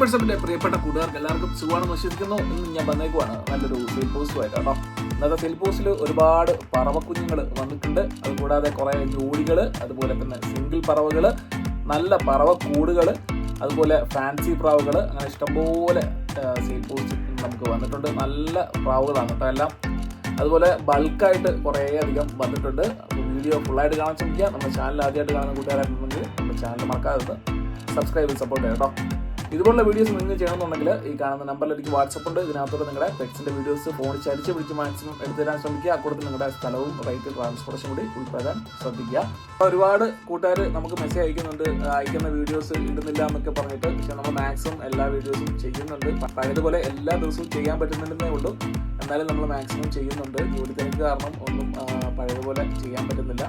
ബഡ്സപ്പിന്റെ പ്രിയപ്പെട്ട കൂട്ടുകാർക്ക് എല്ലാവർക്കും സുഖമാണെന്ന് വിശ്വസിക്കുന്നു. ഇന്ന് ഞാൻ വന്നേക്കുവാണ്. നല്ലൊരു സെയിൽ പോസ്റ്റുമായിട്ട് കേട്ടോ. ഇന്നത്തെ സെയിൽ പോസ്റ്റിൽ ഒരുപാട് പറവക്കുഞ്ഞുങ്ങൾ വന്നിട്ടുണ്ട്. അതുകൂടാതെ കുറേ ജോഡികൾ അതുപോലെ തന്നെ സിംഗിൾ പറവകൾ നല്ല പറവ കൂടുകൾ അതുപോലെ ഫാൻസി പ്രാവുകൾ അങ്ങനെ ഇഷ്ടംപോലെ സെയിൽ പോസ്റ്റ് നമുക്ക് വന്നിട്ടുണ്ട്. നല്ല പ്രാവുകളാണ് കേട്ടോ എല്ലാം. അതുപോലെ ബൾക്കായിട്ട് കുറേ അധികം വന്നിട്ടുണ്ട്. വീഡിയോ ഫുള്ളായിട്ട് കാണാൻ ശ്രമിക്കുക. നമ്മുടെ ചാനൽ ആദ്യമായിട്ട് കാണുന്ന കൂട്ടുകാരായിട്ടുണ്ടെങ്കിൽ നമ്മുടെ ചാനൽ മറക്കാതെ സബ്സ്ക്രൈബ് സപ്പോർട്ട് ചെയ്യാം കേട്ടോ. ഇതുപോലുള്ള വീഡിയോസ് നിങ്ങൾ ചെയ്യണമെന്നുണ്ടെങ്കിൽ ഈ കാണുന്ന നമ്പറിൽ എനിക്ക് വാട്സപ്പ് ഉണ്ട്. ഇതിനകത്തോടെ നിങ്ങളുടെ പെറ്റ്സിന്റെ വീഡിയോസ് ഫോണിൽ ചരിച്ച് പിടിച്ച് മാക്സിമം എടുത്തു തരാൻ ശ്രമിക്കുക. അക്കൂടത്തിൽ നിങ്ങളുടെ സ്ഥലവും റേറ്റ് ട്രാൻസ്പോർട്ടേഷൻ കൂടി ഉൾപ്പെടുത്താൻ ശ്രദ്ധിക്കുക. ഒരുപാട് കൂട്ടുകാർ നമുക്ക് മെസ്സേജ് അയക്കുന്നുണ്ട്. അയക്കുന്ന വീഡിയോസ് ഇടുന്നില്ല എന്നൊക്കെ പറഞ്ഞിട്ട് പക്ഷെ നമ്മൾ മാക്സിമം എല്ലാ വീഡിയോസും ചെയ്യുന്നുണ്ട്. പഴയതുപോലെ എല്ലാ ദിവസവും ചെയ്യാൻ പറ്റുന്നുണ്ടെന്നേ ഉള്ളൂ. എന്നാലും നമ്മൾ മാക്സിമം ചെയ്യുന്നുണ്ട്. ജോലി തിരക്ക് കാരണം ഒന്നും പഴയതുപോലെ ചെയ്യാൻ പറ്റുന്നില്ല.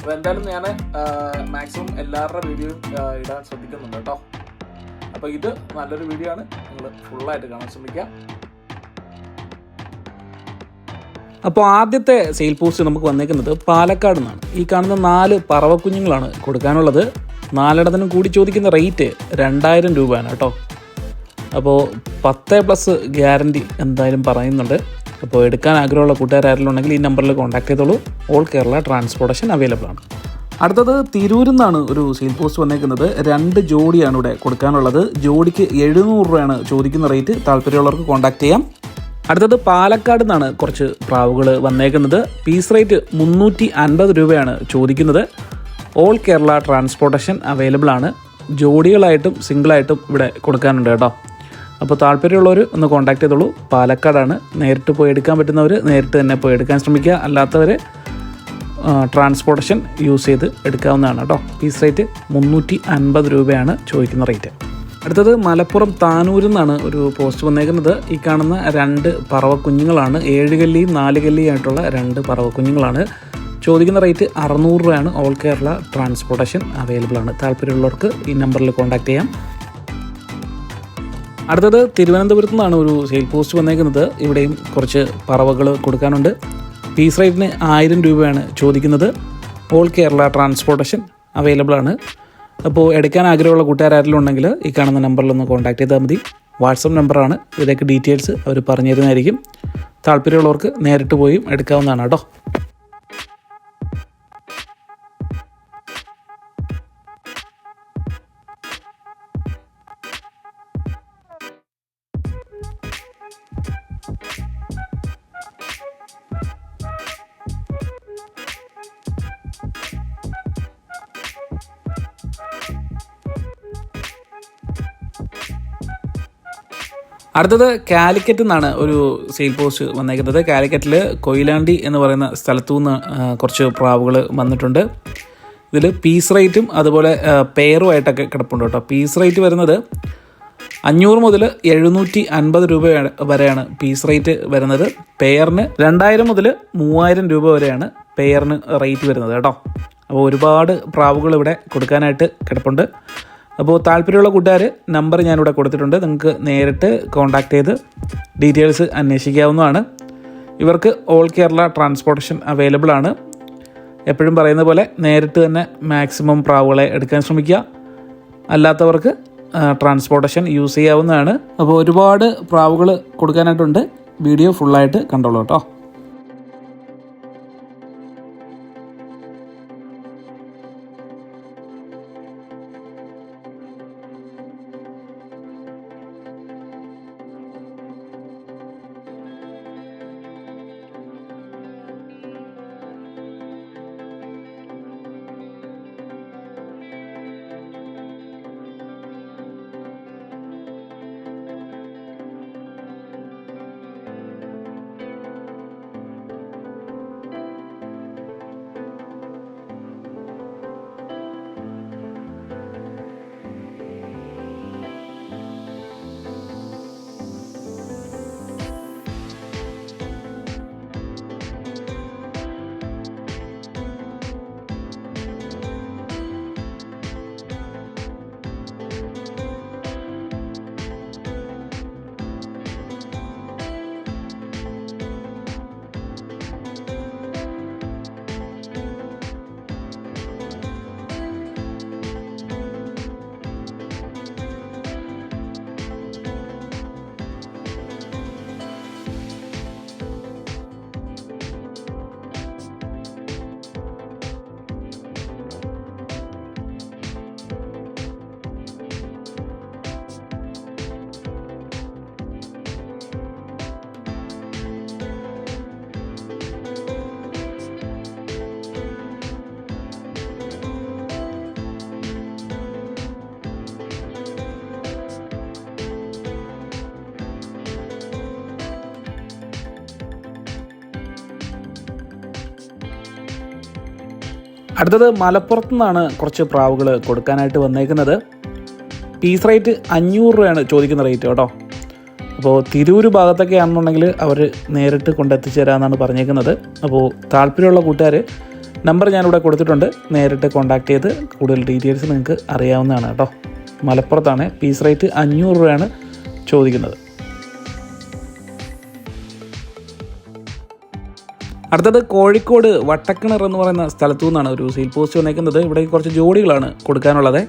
അപ്പോൾ എന്തായാലും ഞാൻ മാക്സിമം എല്ലാവരുടെ വീഡിയോയും ഇടാൻ ശ്രദ്ധിക്കുന്നുണ്ട് കേട്ടോ. അപ്പോൾ ഇത് നല്ലൊരു വീഡിയോ ആണ്. നിങ്ങൾ ഫുള്ളായിട്ട് കാണാൻ ശ്രമിക്കുക. അപ്പോൾ ആദ്യത്തെ സെയിൽ പോസ്റ്റ് നമുക്ക് വന്നേക്കുന്നത് പാലക്കാട് നിന്നാണ്. ഈ കാണുന്ന നാല് പറവക്കുഞ്ഞുങ്ങളാണ് കൊടുക്കാനുള്ളത്. നാലിടത്തിനും കൂടി ചോദിക്കുന്ന റേറ്റ് രണ്ടായിരം രൂപയാണ് കേട്ടോ. അപ്പോൾ പത്ത് പ്ലസ് ഗ്യാരണ്ടി എന്തായാലും പറയുന്നുണ്ട്. അപ്പോൾ എടുക്കാൻ ആഗ്രഹമുള്ള കൂട്ടുകാരെല്ലാം ഉണ്ടെങ്കിൽ ഈ നമ്പറിൽ കോൺടാക്ട് ചെയ്തോളൂ. ഓൾ കേരള ട്രാൻസ്പോർട്ടേഷൻ അവൈലബിൾ ആണ്. അടുത്തത് തിരൂരിൽ നിന്നാണ് ഒരു സെയിൽ പോസ്റ്റ് വന്നേക്കുന്നത്. രണ്ട് ജോഡിയാണ് ഇവിടെ കൊടുക്കാനുള്ളത്. ജോഡിക്ക് എഴുന്നൂറ് രൂപയാണ് ചോദിക്കുന്ന റേറ്റ് താല്പര്യമുള്ളവർക്ക് കോൺടാക്ട് ചെയ്യാം. അടുത്തത് പാലക്കാട് നിന്നാണ് കുറച്ച് പ്രാവുകൾ വന്നേക്കുന്നത്. പീസ് റേറ്റ് മുന്നൂറ്റി അൻപത് രൂപയാണ് ചോദിക്കുന്നത്. ഓൾ കേരള ട്രാൻസ്പോർട്ടേഷൻ അവൈലബിൾ ആണ്. ജോഡികളായിട്ടും സിംഗിളായിട്ടും ഇവിടെ കൊടുക്കാനുണ്ട് കേട്ടോ. അപ്പോൾ താല്പര്യമുള്ളവർ ഒന്ന് കോൺടാക്ട് ചെയ്തോളൂ. പാലക്കാടാണ്. നേരിട്ട് പോയി എടുക്കാൻ പറ്റുന്നവർ നേരിട്ട് തന്നെ പോയി എടുക്കാൻ ശ്രമിക്കുക. അല്ലാത്തവർ ട്രാൻസ്പോർട്ടേഷൻ യൂസ് ചെയ്ത് എടുക്കാവുന്നതാണ് കേട്ടോ. പീസ് റേറ്റ് മുന്നൂറ്റി അൻപത് രൂപയാണ് ചോദിക്കുന്ന റേറ്റ് അടുത്തത് മലപ്പുറം താനൂരിൽ നിന്നാണ് ഒരു പോസ്റ്റ് വന്നേക്കുന്നത്. ഈ കാണുന്ന രണ്ട് പറവക്കുഞ്ഞുങ്ങളാണ്. ഏഴ് കല്ലിയും നാല് കല്ലിയും ആയിട്ടുള്ള രണ്ട് പറവക്കുഞ്ഞുങ്ങളാണ്. ചോദിക്കുന്ന റേറ്റ് അറുന്നൂറ് രൂപയാണ്. ഓൾ കേരള ട്രാൻസ്പോർട്ടേഷൻ അവൈലബിൾ ആണ്. താല്പര്യമുള്ളവർക്ക് ഈ നമ്പറിൽ കോൺടാക്ട് ചെയ്യാം. അടുത്തത് തിരുവനന്തപുരത്ത് നിന്നാണ് ഒരു സെയിൽ പോസ്റ്റ് വന്നേക്കുന്നത്. ഇവിടെയും കുറച്ച് പറവകൾ കൊടുക്കാനുണ്ട്. പീസ് റേറ്റിന് ആയിരം രൂപയാണ് ചോദിക്കുന്നത്. ഓൾ കേരള ട്രാൻസ്പോർട്ടേഷൻ അവൈലബിൾ ആണ്. അപ്പോൾ എടുക്കാൻ ആഗ്രഹമുള്ള കൂട്ടുകാരെങ്കിലും ഉണ്ടെങ്കിൽ ഈ കാണുന്ന നമ്പറിലൊന്ന് കോൺടാക്ട് ചെയ്താൽ മതി. വാട്സപ്പ് നമ്പറാണ് ഇതിലേക്ക് ഡീറ്റെയിൽസ് അവർ പറഞ്ഞു തരുന്നതായിരിക്കും. താല്പര്യമുള്ളവർക്ക് നേരിട്ട് പോയും എടുക്കാവുന്നതാണ് കേട്ടോ. അടുത്തത് കാലിക്കറ്റ് നിന്നാണ് ഒരു സെയിൽ പോസ്റ്റ് വന്നേക്കുന്നത്. കാലിക്കറ്റിൽ കൊയിലാണ്ടി എന്ന് പറയുന്ന സ്ഥലത്തു നിന്ന് കുറച്ച് പ്രാവുകൾ വന്നിട്ടുണ്ട്. ഇതിൽ പീസ് റേറ്റും അതുപോലെ പെയറും പെയറുമായിട്ടൊക്കെ കിടപ്പുണ്ട് കേട്ടോ. പീസ് റേറ്റ് വരുന്നത് അഞ്ഞൂറ് മുതൽ എഴുന്നൂറ്റി അൻപത് രൂപ വരെയാണ് പീസ് റേറ്റ് വരുന്നത്. പെയറിന് രണ്ടായിരം മുതൽ മൂവായിരം രൂപ വരെയാണ് പെയറിന് റേറ്റ് വരുന്നത് കേട്ടോ. അപ്പോൾ ഒരുപാട് പ്രാവുകൾ ഇവിടെ കൊടുക്കാനായിട്ട് കിടപ്പുണ്ട്. അപ്പോൾ താല്പര്യമുള്ള കൂട്ടുകാർ നമ്പർ ഞാനിവിടെ കൊടുത്തിട്ടുണ്ട്. നിങ്ങൾക്ക് നേരിട്ട് കോൺടാക്ട് ചെയ്ത് ഡീറ്റെയിൽസ് അന്വേഷിക്കാവുന്നതാണ്. ഇവർക്ക് ഓൾ കേരള ട്രാൻസ്പോർട്ടേഷൻ അവൈലബിൾ ആണ്. എപ്പോഴും പറയുന്ന പോലെ നേരിട്ട് തന്നെ മാക്സിമം പ്രാവുകളെ എടുക്കാൻ ശ്രമിക്കുക. അല്ലാത്തവർക്ക് ട്രാൻസ്പോർട്ടേഷൻ യൂസ് ചെയ്യാവുന്നതാണ്. അപ്പോൾ ഒരുപാട് പ്രാവുകൾ കൊടുക്കാനായിട്ടുണ്ട്. വീഡിയോ ഫുള്ളായിട്ട് കണ്ടോളൂ കേട്ടോ. അടുത്തത് മലപ്പുറത്തു നിന്നാണ് കുറച്ച് പ്രാവുകൾ കൊടുക്കാനായിട്ട് വന്നേക്കുന്നത്. പീസ് റേറ്റ് അഞ്ഞൂറ് രൂപയാണ് ചോദിക്കുന്ന റേറ്റ് കേട്ടോ. അപ്പോൾ തിരൂർ ഭാഗത്തൊക്കെ ആണെന്നുണ്ടെങ്കിൽ അവർ നേരിട്ട് കൊണ്ടെത്തിച്ചു തരാമെന്നാണ് പറഞ്ഞേക്കുന്നത്. അപ്പോൾ താല്പര്യമുള്ള കൂട്ടുകാർ നമ്പർ ഞാനിവിടെ കൊടുത്തിട്ടുണ്ട്. നേരിട്ട് കോൺടാക്ട് ചെയ്ത് കൂടുതൽ ഡീറ്റെയിൽസ് നിങ്ങൾക്ക് അറിയാവുന്നതാണ് കേട്ടോ. മലപ്പുറത്താണ് പീസ് റേറ്റ് അഞ്ഞൂറ് രൂപയാണ് ചോദിക്കുന്നത്. അടുത്തത് കോഴിക്കോട് വട്ടക്കിണർ എന്ന് പറയുന്ന സ്ഥലത്തു നിന്നാണ് ഒരു സീൽ പോസ്റ്റ് വന്നേക്കുന്നത്. ഇവിടെ കുറച്ച് ജോഡികളാണ് കൊടുക്കാനുള്ളത്.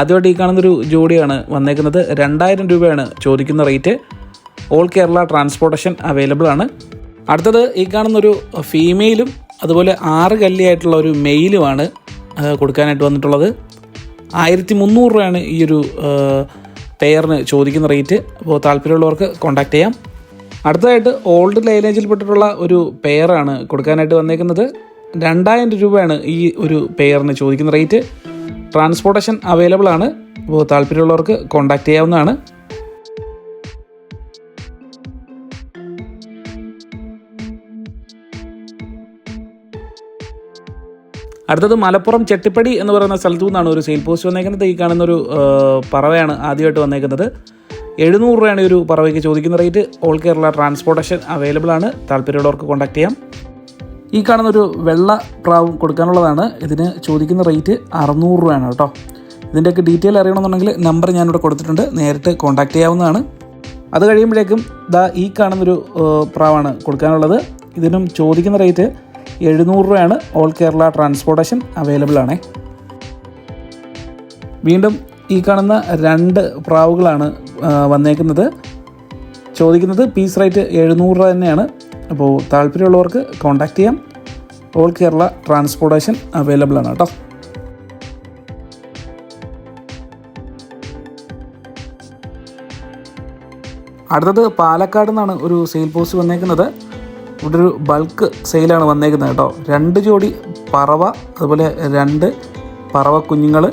ആദ്യമായിട്ട് ഈ കാണുന്നൊരു ജോഡിയാണ് വന്നേക്കുന്നത്. രണ്ടായിരം രൂപയാണ് ചോദിക്കുന്ന rate. All Kerala transportation available ആണ്. അടുത്തത് ഈ കാണുന്നൊരു ഫീമെയിലും അതുപോലെ ആറ് കല്ലിയായിട്ടുള്ള ഒരു മെയിലുമാണ് കൊടുക്കാനായിട്ട് വന്നിട്ടുള്ളത്. ആയിരത്തി മുന്നൂറ് രൂപയാണ് ഈ ഒരു പെയറിന് ചോദിക്കുന്ന റേറ്റ്. അപ്പോൾ താല്പര്യമുള്ളവർക്ക് കോൺടാക്ട് ചെയ്യാം. അടുത്തതായിട്ട് ഓൾഡ് ലൈനേജിൽപ്പെട്ടിട്ടുള്ള ഒരു പെയറാണ് കൊടുക്കാനായിട്ട് വന്നേക്കുന്നത്. രണ്ടായിരം രൂപയാണ് ഈ ഒരു പെയറിന് ചോദിക്കുന്ന റേറ്റ് ട്രാൻസ്പോർട്ടേഷൻ അവൈലബിൾ ആണ്. അപ്പോൾ താല്പര്യമുള്ളവർക്ക് കോൺടാക്റ്റ് ചെയ്യാവുന്നതാണ്. അടുത്തത് മലപ്പുറം ചെട്ടിപ്പടി എന്ന് പറയുന്ന സ്ഥലത്തു നിന്നാണ് ഒരു സെയിൽ പോസ്റ്റ് വന്നേക്കുന്നത്. ഈ കാണുന്ന ഒരു പറവയാണ് ആദ്യമായിട്ട് വന്നേക്കുന്നത്. എഴുന്നൂറ് രൂപയാണ് ഒരു പറവയ്ക്ക് ചോദിക്കുന്ന rate. All Kerala transportation available ആണ് താല്പര്യമുള്ളവർക്ക് കോൺടാക്ട് ചെയ്യാം. ഈ കാണുന്ന ഒരു വെള്ള പ്രാവും കൊടുക്കാനുള്ളതാണ്. ഇതിന് ചോദിക്കുന്ന റേറ്റ് അറുന്നൂറ് രൂപയാണ് കേട്ടോ. ഇതിന്റെയൊക്കെ ഡീറ്റെയിൽ അറിയണമെന്നുണ്ടെങ്കിൽ നമ്പർ ഞാനിവിടെ കൊടുത്തിട്ടുണ്ട്. നേരിട്ട് കോൺടാക്ട് ചെയ്യാവുന്നതാണ്. അത് കഴിയുമ്പോഴേക്കും ദാ ഈ കാണുന്നൊരു പ്രാവാണ് കൊടുക്കാനുള്ളത്. ഇതിനും ചോദിക്കുന്ന റേറ്റ് എഴുന്നൂറ് രൂപയാണ്. ഓൾ കേരള ട്രാൻസ്പോർട്ടേഷൻ അവൈലബിൾ ആണ് വീണ്ടും ഈ കാണുന്ന രണ്ട് പ്രാവുകളാണ് വന്നേക്കുന്നത്. ചോദിക്കുന്നത് പീസ് റേറ്റ് എഴുന്നൂറ് രൂപ തന്നെയാണ്. അപ്പോൾ താല്പര്യമുള്ളവർക്ക് കോൺടാക്ട് ചെയ്യാം. ഓൾ കേരള ട്രാൻസ്പോർട്ടേഷൻ അവൈലബിൾ ആണ് കേട്ടോ. അടുത്തത് പാലക്കാട് നിന്നാണ് ഒരു സെയിൽ പോസ്റ്റ് വന്നേക്കുന്നത്. ഇവിടെ ഒരു ബൾക്ക് സെയിലാണ് വന്നേക്കുന്നത് കേട്ടോ. രണ്ട് ജോഡി പറവ അതുപോലെ രണ്ട് പറവ കുഞ്ഞുങ്ങൾ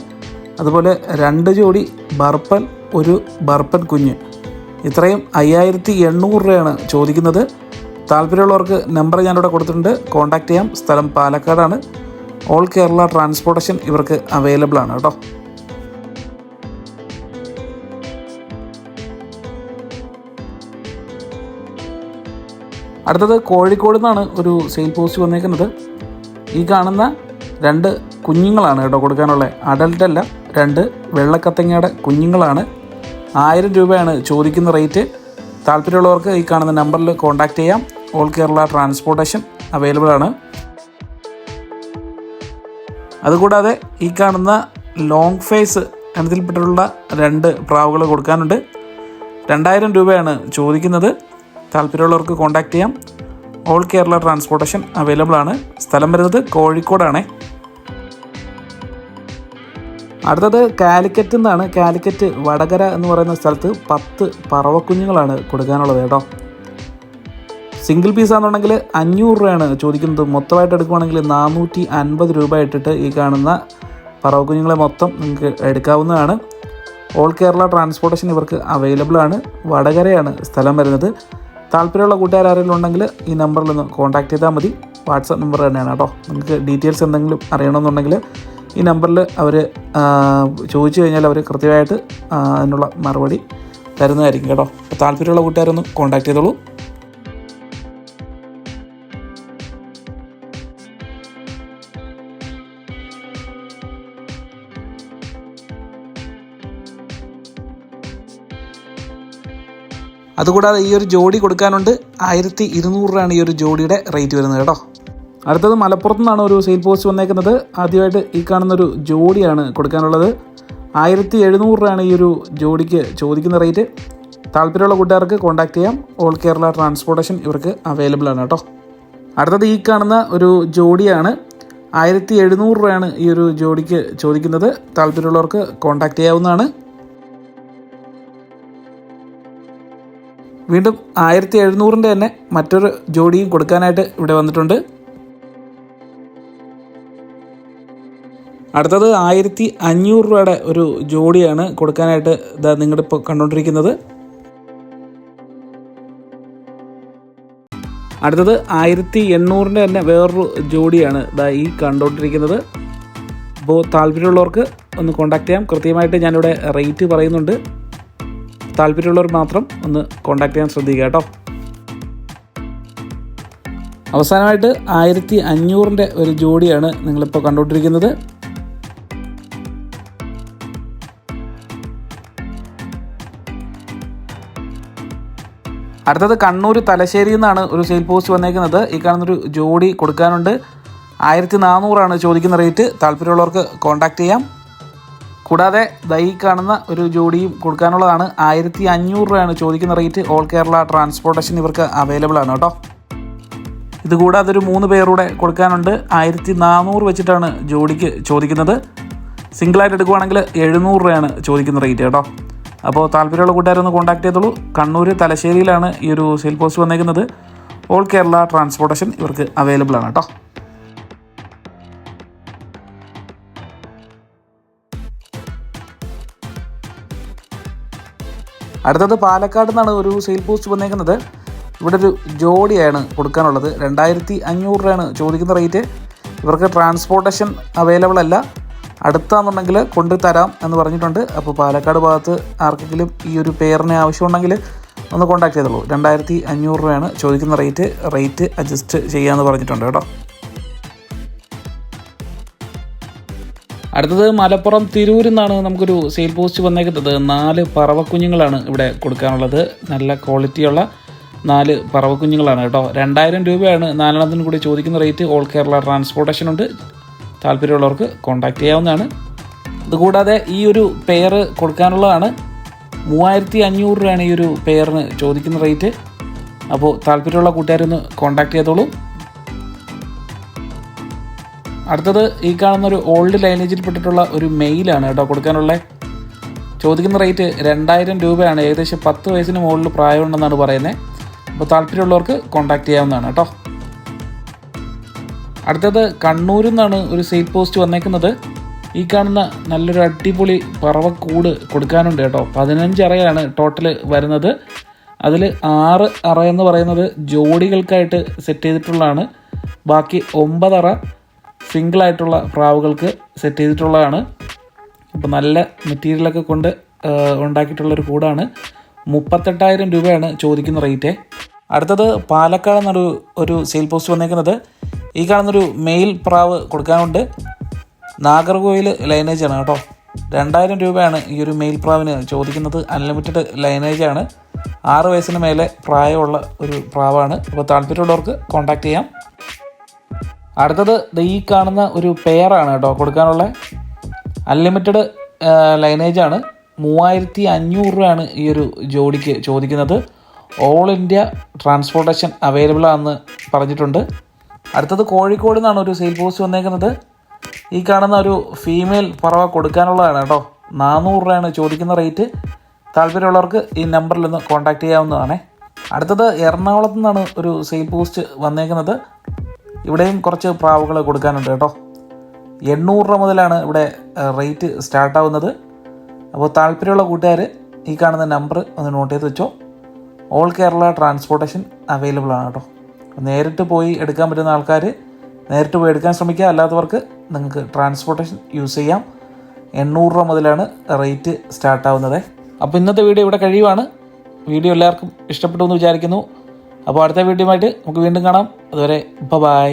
അതുപോലെ രണ്ട് ജോഡി ബർപ്പൻ ഒരു ബർപ്പൻ കുഞ്ഞ്. ഇത്രയും അയ്യായിരത്തി എണ്ണൂറ് രൂപയാണ് ചോദിക്കുന്നത്. താല്പര്യമുള്ളവർക്ക് നമ്പർ ഞാനിവിടെ കൊടുത്തിട്ടുണ്ട്. കോൺടാക്റ്റ് ചെയ്യാം. സ്ഥലം പാലക്കാടാണ്. ഓൾ കേരള ട്രാൻസ്പോർട്ടേഷൻ ഇവർക്ക് അവൈലബിൾ ആണ് കേട്ടോ. അടുത്തത് കോഴിക്കോട് നിന്നാണ് ഒരു സെയിൽ പോസ്റ്റ് വന്നേക്കുന്നത്. ഈ കാണുന്ന രണ്ട് കുഞ്ഞുങ്ങളാണ് കേട്ടോ കൊടുക്കാനുള്ള അഡൽട്ടല്ല രണ്ട് വെള്ളക്കത്തങ്ങയുടെ കുഞ്ഞുങ്ങളാണ്. ആയിരം രൂപയാണ് ചോദിക്കുന്ന റേറ്റ്. താല്പര്യമുള്ളവർക്ക് ഈ കാണുന്ന നമ്പറിൽ കോൺടാക്ട് ചെയ്യാം. ഓൾ കേരള ട്രാൻസ്പോർട്ടേഷൻ അവൈലബിൾ ആണ്. അതുകൂടാതെ ഈ കാണുന്ന ലോങ് ഫേസ് എന്നതിൽപ്പെട്ടുള്ള രണ്ട് പ്രാവുകൾ കൊടുക്കാനുണ്ട്. രണ്ടായിരം രൂപയാണ് ചോദിക്കുന്നത്. താല്പര്യമുള്ളവർക്ക് കോൺടാക്ട് ചെയ്യാം. ഓൾ കേരള ട്രാൻസ്പോർട്ടേഷൻ അവൈലബിൾ ആണ്. സ്ഥലം വരുന്നത് കോഴിക്കോടാണ്. അടുത്തത് കാലിക്കറ്റ് നിന്നാണ്. കാലിക്കറ്റ് വടകര എന്ന് പറയുന്ന സ്ഥലത്ത് പത്ത് പറവക്കുഞ്ഞുങ്ങളാണ് കൊടുക്കാനുള്ളത് കേട്ടോ. സിംഗിൾ പീസ് ആണെന്നുണ്ടെങ്കിൽ അഞ്ഞൂറ് രൂപയാണ് ചോദിക്കുന്നത്. മൊത്തമായിട്ട് എടുക്കുവാണെങ്കിൽ നാനൂറ്റി അൻപത് രൂപ ഇട്ടിട്ട് ഈ കാണുന്ന പറവക്കുഞ്ഞുങ്ങളെ മൊത്തം നിങ്ങൾക്ക് എടുക്കാവുന്നതാണ്. ഓൾ കേരള ട്രാൻസ്പോർട്ടേഷൻ ഇവർക്ക് അവൈലബിൾ ആണ്. വടകരയാണ് സ്ഥലം വരുന്നത്. താല്പര്യമുള്ള കൂട്ടുകാർ ആരെങ്കിലും ഉണ്ടെങ്കിൽ ഈ നമ്പറിൽ ഒന്ന് കോൺടാക്ട് ചെയ്താൽ മതി. വാട്സപ്പ് നമ്പർ തന്നെയാണ് കേട്ടോ. നിങ്ങൾക്ക് ഡീറ്റെയിൽസ് എന്തെങ്കിലും അറിയണമെന്നുണ്ടെങ്കിൽ ഈ നമ്പറിൽ അവർ ചോദിച്ചു കഴിഞ്ഞാൽ അവർ കൃത്യമായിട്ട് അതിനുള്ള മറുപടി തരുന്നതായിരിക്കും കേട്ടോ. താല്പര്യമുള്ള കൂട്ടുകാരൊന്ന് കോൺടാക്ട് ചെയ്തോളൂ. അതുകൂടാതെ ഈ ഒരു ജോഡി കൊടുക്കാനുണ്ട് ആയിരത്തി ഇരുന്നൂറ് രൂപയാണ് ഈ ഒരു ജോഡിയുടെ റേറ്റ് വരുന്നത് കേട്ടോ. അടുത്തത് മലപ്പുറത്തു നിന്നാണ് ഒരു സെയിൽ പോസ്റ്റ് വന്നേക്കുന്നത്. ആദ്യമായിട്ട് ഈ കാണുന്നൊരു ജോഡിയാണ് കൊടുക്കാനുള്ളത്. ആയിരത്തി എഴുന്നൂറ് രൂപയാണ് ഈ ഒരു ജോഡിക്ക് ചോദിക്കുന്ന റേറ്റ്. താല്പര്യമുള്ള കൂട്ടുകാർക്ക് കോൺടാക്ട് ചെയ്യാം. ഓൾ കേരള ട്രാൻസ്പോർട്ടേഷൻ ഇവർക്ക് അവൈലബിൾ ആണ് കേട്ടോ. അടുത്തത് ഈ കാണുന്ന ഒരു ജോഡിയാണ്. ആയിരത്തി എഴുന്നൂറ് രൂപയാണ് ഈ ഒരു ജോഡിക്ക് ചോദിക്കുന്നത്. താല്പര്യമുള്ളവർക്ക് കോൺടാക്ട് ചെയ്യാവുന്നതാണ്. വീണ്ടും ആയിരത്തി എഴുന്നൂറിന്റെ തന്നെ മറ്റൊരു ജോഡിയും കൊടുക്കാനായിട്ട് ഇവിടെ വന്നിട്ടുണ്ട്. അടുത്തത് ആയിരത്തി അഞ്ഞൂറ് രൂപയുടെ ഒരു ജോഡിയാണ് കൊടുക്കാനായിട്ട് ഇതാ നിങ്ങളുടെ ഇപ്പോൾ കണ്ടുകൊണ്ടിരിക്കുന്നത് അടുത്തത് ആയിരത്തി എണ്ണൂറിന്റെ തന്നെ വേറൊരു ജോഡിയാണ് ഇതാ ഈ കണ്ടുകൊണ്ടിരിക്കുന്നത് അപ്പോൾ താല്പര്യമുള്ളവർക്ക് ഒന്ന് കോൺടാക്ട് ചെയ്യാം. കൃത്യമായിട്ട് ഞാനിവിടെ റേറ്റ് പറയുന്നുണ്ട്. താല്പര്യമുള്ളവർ മാത്രം ഒന്ന് കോൺടാക്ട് ചെയ്യാൻ ശ്രദ്ധിക്കുക കേട്ടോ. അവസാനമായിട്ട് ആയിരത്തി അഞ്ഞൂറിന്റെ ഒരു ജോഡിയാണ് നിങ്ങളിപ്പോൾ കണ്ടുകൊണ്ടിരിക്കുന്നത് അടുത്തത് കണ്ണൂർ തലശ്ശേരിയിൽ നിന്നാണ് ഒരു സെയിൽ പോസ്റ്റ് വന്നേക്കുന്നത്. ഈ കാണുന്നൊരു ജോഡി കൊടുക്കാനുണ്ട്. ആയിരത്തി നാനൂറാണ് ചോദിക്കുന്ന റേറ്റ് താല്പര്യമുള്ളവർക്ക് കോൺടാക്ട് ചെയ്യാം. കൂടാതെ ദൈ കാണുന്ന ഒരു ജോഡിയും കൊടുക്കാനുള്ളതാണ്. ആയിരത്തി അഞ്ഞൂറ് രൂപയാണ് ചോദിക്കുന്ന റേറ്റ് ഓൾ കേരള ട്രാൻസ്പോർട്ടേഷൻ ഇവർക്ക് അവൈലബിൾ ആണ് കേട്ടോ. ഇതുകൂടാതെ ഒരു മൂന്ന് പേരൂടെ കൊടുക്കാനുണ്ട്. ആയിരത്തി നാനൂറ് വെച്ചിട്ടാണ് ജോഡിക്ക് ചോദിക്കുന്നത്. സിംഗിളായിട്ട് എടുക്കുവാണെങ്കിൽ എഴുന്നൂറ് രൂപയാണ് ചോദിക്കുന്ന റേറ്റ് കേട്ടോ. അപ്പോൾ താല്പര്യമുള്ള കൂട്ടുകാരൊന്ന് കോൺടാക്ട് ചെയ്തോളൂ. കണ്ണൂർ തലശ്ശേരിയിലാണ് ഈ ഒരു സെയിൽ പോസ്റ്റ് വന്നേക്കുന്നത്. ഓൾ കേരള ട്രാൻസ്പോർട്ടേഷൻ ഇവർക്ക് അവൈലബിൾ ആണ് കേട്ടോ. അടുത്തത് പാലക്കാട് നിന്നാണ് ഒരു സെയിൽ പോസ്റ്റ് വന്നേക്കുന്നത്. ഇവിടെ ഒരു ജോഡിയാണ് കൊടുക്കാനുള്ളത്. രണ്ടായിരത്തി അഞ്ഞൂറ് രൂപയാണ് ചോദിക്കുന്ന റേറ്റ് ഇവർക്ക് ട്രാൻസ്പോർട്ടേഷൻ അവൈലബിൾ അല്ല. അടുത്താണെന്നുണ്ടെങ്കിൽ കൊണ്ടു തരാം എന്ന് പറഞ്ഞിട്ടുണ്ട്. അപ്പോൾ പാലക്കാട് ഭാഗത്ത് ആർക്കെങ്കിലും ഈ ഒരു പേരിന് ആവശ്യമുണ്ടെങ്കിൽ ഒന്ന് കോൺടാക്ട് ചെയ്തോളൂ. രണ്ടായിരത്തി അഞ്ഞൂറ് രൂപയാണ് ചോദിക്കുന്ന റേറ്റ് റേറ്റ് അഡ്ജസ്റ്റ് ചെയ്യാമെന്ന് പറഞ്ഞിട്ടുണ്ട് കേട്ടോ. അടുത്തത് മലപ്പുറം തിരൂരിൽ നിന്നാണ് നമുക്കൊരു സെയിൽ പോസ്റ്റ് വന്നേക്കുന്നത്. നാല് പറവക്കുഞ്ഞുങ്ങളാണ് ഇവിടെ കൊടുക്കാനുള്ളത്. നല്ല ക്വാളിറ്റിയുള്ള നാല് പറവക്കുഞ്ഞുങ്ങളാണ് കേട്ടോ. രണ്ടായിരം രൂപയാണ് നാലെണ്ണത്തിന് കൂടി ചോദിക്കുന്ന റേറ്റ് ഓൾ കേരള ട്രാൻസ്പോർട്ടേഷൻ ഉണ്ട്. താല്പര്യമുള്ളവർക്ക് കോൺടാക്റ്റ് ചെയ്യാവുന്നതാണ്. അതുകൂടാതെ ഈ ഒരു പെയർ കൊടുക്കാനുള്ളതാണ്. മൂവായിരത്തി അഞ്ഞൂറ് രൂപയാണ് ഈ ഒരു പെയറിന് ചോദിക്കുന്ന റേറ്റ് അപ്പോൾ താല്പര്യമുള്ള കൂട്ടുകാരൊന്ന് കോൺടാക്റ്റ് ചെയ്തോളൂ. അടുത്തത് ഈ കാണുന്ന ഒരു ഓൾഡ് ലൈനേജിൽ പെട്ടിട്ടുള്ള ഒരു മെയിലാണ് കേട്ടോ കൊടുക്കാനുള്ള. ചോദിക്കുന്ന റേറ്റ് രണ്ടായിരം രൂപയാണ്. ഏകദേശം പത്ത് വയസ്സിന് മുകളിൽ പ്രായമുണ്ടെന്നാണ് പറയുന്നത് അപ്പോൾ താല്പര്യമുള്ളവർക്ക് കോൺടാക്റ്റ് ചെയ്യാവുന്നതാണ് കേട്ടോ. അടുത്തത് കണ്ണൂരിൽ നിന്നാണ് ഒരു സെയിൽ പോസ്റ്റ് വന്നേക്കുന്നത്. ഈ കാണുന്ന നല്ലൊരു അടിപൊളി പറവക്കൂട് കൊടുക്കാനുണ്ട് കേട്ടോ. പതിനഞ്ച് അറയാണ് ടോട്ടൽ വരുന്നത്. അതിൽ ആറ് അറ എന്ന് പറയുന്നത് ജോഡികൾക്കായിട്ട് സെറ്റ് ചെയ്തിട്ടുള്ളതാണ്. ബാക്കി ഒമ്പതറ സിംഗിൾ ആയിട്ടുള്ള പ്രാവുകൾക്ക് സെറ്റ് ചെയ്തിട്ടുള്ളതാണ്. അപ്പോൾ നല്ല മെറ്റീരിയലൊക്കെ കൊണ്ട് ഉണ്ടാക്കിയിട്ടുള്ളൊരു കൂടാണ്. മുപ്പത്തെട്ടായിരം രൂപയാണ് ചോദിക്കുന്ന റേറ്റ് അടുത്തത് പാലക്കാട് നിന്നൊരു ഒരു സെയിൽ പോസ്റ്റ് വന്നേക്കുന്നത്. ഈ കാണുന്നൊരു മെയിൽ പ്രാവ് കൊടുക്കാനുണ്ട്. നാഗർകോയിൽ ലൈനേജ് ആണ് കേട്ടോ. രണ്ടായിരം രൂപയാണ് ഈ ഒരു മെയിൽ പ്രാവിന് ചോദിക്കുന്നത്. അൺലിമിറ്റഡ് ലൈനേജ് ആണ്. ആറ് വയസ്സിന് മേലെ പ്രായമുള്ള ഒരു പ്രാവാണ്. അപ്പോൾ താല്പര്യമുള്ളവർക്ക് കോൺടാക്ട് ചെയ്യാം. അടുത്തത് ഈ കാണുന്ന ഒരു പെയറാണ് കേട്ടോ കൊടുക്കാനുള്ള. അൺലിമിറ്റഡ് ലൈനേജ് ആണ്. മൂവായിരത്തി അഞ്ഞൂറ് രൂപയാണ് ഈ ഒരു ജോഡിക്ക് ചോദിക്കുന്നത്. ഓൾ ഇന്ത്യ ട്രാൻസ്പോർട്ടേഷൻ അവൈലബിൾ ആണെന്ന് പറഞ്ഞിട്ടുണ്ട്. അടുത്തത് കോഴിക്കോട് നിന്നാണ് ഒരു സെയിൽ പോസ്റ്റ് വന്നേക്കുന്നത്. ഈ കാണുന്ന ഒരു ഫീമെയിൽ പറവ കൊടുക്കാനുള്ളതാണ് കേട്ടോ. നാനൂറ് രൂപയാണ് ചോദിക്കുന്ന റേറ്റ് താല്പര്യമുള്ളവർക്ക് ഈ നമ്പറിൽ ഒന്ന് കോൺടാക്ട് ചെയ്യാവുന്നതാണ്. അടുത്തത് എറണാകുളത്ത് നിന്നാണ് ഒരു സെയിൽ പോസ്റ്റ് വന്നേക്കുന്നത്. ഇവിടെയും കുറച്ച് പ്രാവുകൾ കൊടുക്കാനുണ്ട് കേട്ടോ. എണ്ണൂറ് രൂപ മുതലാണ് ഇവിടെ റേറ്റ് സ്റ്റാർട്ടാവുന്നത് അപ്പോൾ താല്പര്യമുള്ള കൂട്ടുകാർ ഈ കാണുന്ന നമ്പർ ഒന്ന് നോട്ട് ചെയ്ത് വെച്ചോ. ഓൾ കേരള ട്രാൻസ്പോർട്ടേഷൻ അവൈലബിൾ ആണ് കേട്ടോ. നേരിട്ട് പോയി എടുക്കാൻ പറ്റുന്ന ആൾക്കാർ നേരിട്ട് പോയി എടുക്കാൻ ശ്രമിക്കുക. അല്ലാത്തവർക്ക് നിങ്ങൾക്ക് ട്രാൻസ്പോർട്ടേഷൻ യൂസ് ചെയ്യാം. എണ്ണൂറ് രൂപ മുതലാണ് റേറ്റ് സ്റ്റാർട്ടാവുന്നത് അപ്പോൾ ഇന്നത്തെ വീഡിയോ ഇവിടെ കഴിയുവാണ്. വീഡിയോ എല്ലാവർക്കും ഇഷ്ടപ്പെട്ടു എന്ന് വിചാരിക്കുന്നു. അപ്പോൾ അടുത്ത വീഡിയോ ആയിട്ട് നമുക്ക് വീണ്ടും കാണാം. അതുവരെ ബൈ